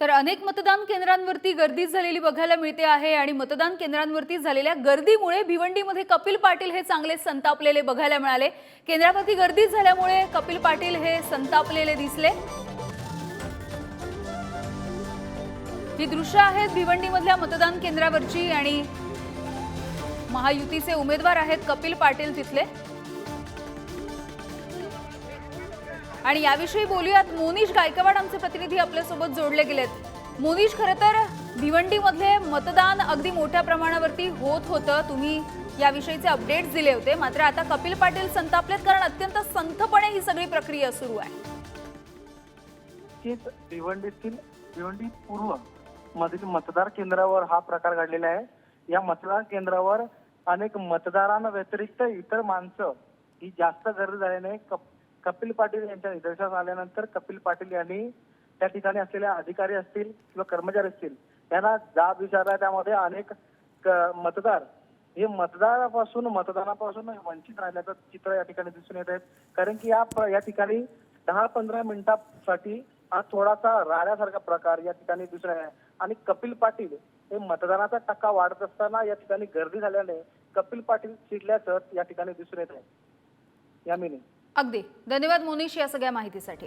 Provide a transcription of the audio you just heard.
तर अनेक मतदान केंद्रांवरती गर्दी झालेली बघायला मिळते आहे आणि मतदान केंद्रांवरती झालेल्या गर्दीमुळे भिवंडीमध्ये कपिल पाटील हे चांगले संतापलेले बघायला मिळाले. केंद्रावरती गर्दी झाल्यामुळे कपिल पाटील हे संतापलेले दिसले. ही दृश्य आहेत भिवंडीमधल्या मतदान केंद्रावरची आणि महायुतीचे उमेदवार आहेत कपिल पाटील तिथले. आणि याविषयी बोलूयात मोनिश गायकवाड आमचे प्रतिनिधी आपल्यासोबत जोडले गेलेत. मोनिश खरं तर भिवंडीमधले मतदान अगदी मोठ्या प्रमाणावरती होत होतं. तुम्ही याविषयीचे अपडेट्स दिले होते. मात्र आता कपिल पाटील संतापलेत कारण अत्यंत संथपणे ही सगळी प्रक्रिया सुरू आहे. भिवंडीतील भिवंडी पूर्व मधील मतदार केंद्रावर हा प्रकार घडलेला आहे. या मतदार केंद्रावर अनेक मतदारांना व्यतिरिक्त इतर माणसं ही जास्त गर्दी झाल्याने कपिल पाटील यांच्या निदर्शनास आल्यानंतर कपिल पाटील यांनी त्या ठिकाणी असलेले अधिकारी असतील किंवा कर्मचारी असतील यांना जाब विचारला. त्यामध्ये अनेक क- मतदार हे मतदारापासून मतदानापासून वंचित राहिल्याचं चित्र या ठिकाणी दिसून येत आहेत कारण की या प- या ठिकाणी दहा पंधरा मिनिटांसाठी हा थोडासा राहण्यासारखा प्रकार या ठिकाणी दिसून आहे. आणि कपिल पाटील हे मतदानाचा टक्का वाढत असताना या ठिकाणी गर्दी झाल्याने कपिल पाटील चिडल्याचं या ठिकाणी दिसून येत आहे. यामिनी अगदी. धन्यवाद मोनिश या सगळ्या माहितीसाठी.